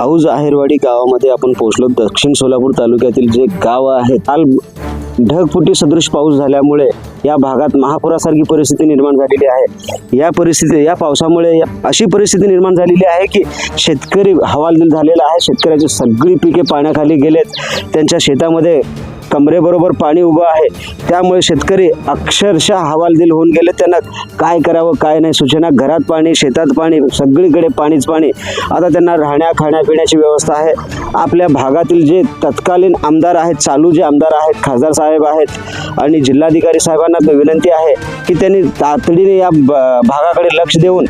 औज आहेरवाडी गावामध्ये आपण पोहोचलो. दक्षिण सोलापूर तालुक्यातील जे गाव आहे काल ढगफुटी सदृश पाऊस झाल्यामुळे या भागात महापुरासारखी परिस्थिती निर्माण झालेली आहे. या परिस्थिती या पावसामुळे अशी परिस्थिती निर्माण झालेली आहे की शेतकरी हवालदिल झालेला आहे. शेतकऱ्याची सगळी पिके पाण्याखाली गेलेत. त्यांच्या शेतामध्ये कमरेबरोबर पाणी उभं आहे. त्यामुळे शेतकरी अक्षरशः हवालदिल होऊन गेले. त्यांना काय करावं काय नाही सूचना. घरात पाणी शेतात पाणी सगळीकडे पाणीच पाणी. आता त्यांना राहण्या खाण्यापिण्याची व्यवस्था आहे. आपल्या भागातील जे तत्कालीन आमदार आहेत चालू जे आमदार आहेत खासदार साहेब आहेत आणि जिल्हाधिकारी साहेबांना विनंती आहे की त्यांनी तातडीने या ब- भागाकडे लक्ष देऊन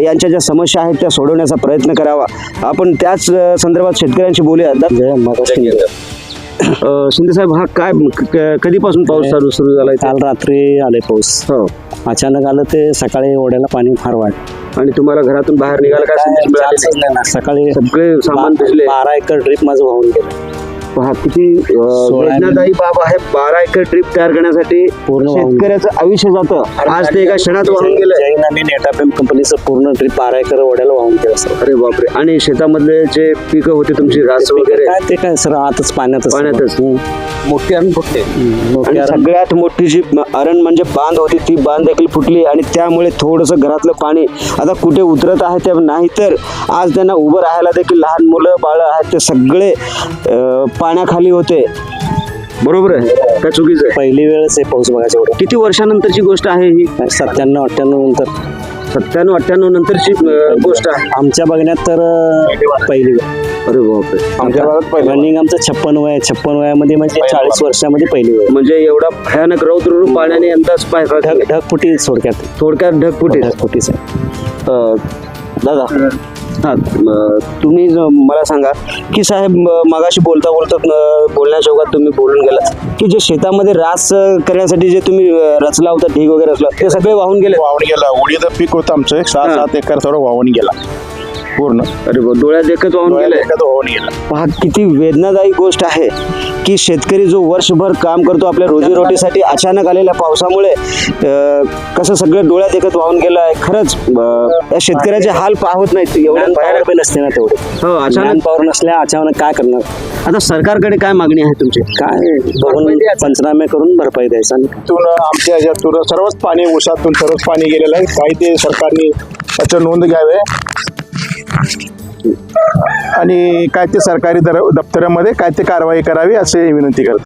यांच्या ज्या समस्या आहेत त्या सोडवण्याचा प्रयत्न करावा. आपण त्याच संदर्भात शेतकऱ्यांशी बोलूया. शिंदे साहेब हा काय क- कधीपासून पाऊस चालू सुरू झाला काल रात्री आले पाऊस. हो. अचानक आलं ते सकाळी ओढ्याला पाणी फार वाढ. आणि तुम्हाला घरातून बाहेर निघायला काय संदेश मिळाले? नाही? सकाळी सगळे सामान भिजले. बारा एकर ड्रीप माझं वाहून गेलं. पहा किती वेदनादायी बाब आहे. बारा एकर ट्रिप तयार करण्यासाठी पूर्ण शेतकऱ्याचं आयुष्य जातं. आज ते एका क्षणात वाहून गेलं आणि नेटापेम कंपनीचं पूर्ण ड्रीप बारा एकर ओढ्याला वाहून गेलं सर. अरे बापरे. आणि शेतामधले जे पिकं होती तुमची रास वगैरे? ते काय सर आतच पाण्यातच. पाण्यातच. मोठी आणि फुटते सगळ्यात मोठी जी अरण म्हणजे बांध होती ती बांध देखील फुटली आणि त्यामुळे थोडंसं घरातलं पाणी आता कुठे उतरत आहे ते नाही तर आज त्यांना उभं राहायला देखील लहान मुलं बाळ आहेत ते सगळे पाण्याखाली होते. बरोबर आहे. का चुकीचं आहे? पहिली वेळच आहे पाऊस बघायचं एवढं किती वर्षानंतरची गोष्ट आहे ही? सत्त्याण्णव अठ्ठ्याण्णव नंतर. सत्त्याण्णव अठ्ठ्याण्णव नंतरची अं, गोष्ट आहे. आमच्या बघण्यात तर अं, पहिली वेळ. अरे बापरे. आमच्या भागात रनिंग आमचं छप्पन वय. छप्पन वयामध्ये म्हणजे चाळीस वर्षामध्ये पहिली वेळ. म्हणजे एवढा भयानक रौद्र रूप पाण्याने अंदाज पाहिजे ढग ढगफुटी थोडक्यात. थोडक्यात ढगफुटी. ढगफुटीच आहे. अ, दादा. हा तुम्ही ज- मला सांगा की साहेब म, मगाशी बोलता बोलता अ, बोलण्याच्या ओघात तुम्ही बोलून गेलात की जे शेतामध्ये रास अ, करण्यासाठी जे तुम्ही अ, रचला होता ढीग वगैरे रचला ते सगळे वाहून गेले? वाहून गेला. उडीचं पीक होतं आमचं सहा हा. सात एकर थोडं वाहून गेला. पूर्ण. अरे बा, डोळ्यात देखत वाहून गेले एखादं वाहून गेला. पहा किती वेदनादायी गोष्ट आहे की शेतकरी जो वर्षभर काम करतो आपल्या रोजीरोटीसाठी अचानक आलेल्या पावसामुळे अ, कसं सगळं डोळ्यात देखत वाहून गेलं आहे. खरंच अ, या शेतकऱ्याचे हाल पाहत नाहीत. एवढ्या भयानक पॉवर नसते ना तेवढे. हो अचानक पॉवर नसल्या अचानक काय करणार? आता सरकारकडे काय मागणी आहे तुमची? काय? बघून पंचनामे करून भरपाई द्यायचा आणि तिथून आमच्या ह्याच्यातून सर्वच पाणी ऊसातून सर्वच पाणी गेलेलं आहे. काही ते सरकारने त्याचं नोंद घ्यावे. आणि काय ते सरकारी दर दप्तरामध्ये काय ते कारवाई करावी असे विनंती करतो.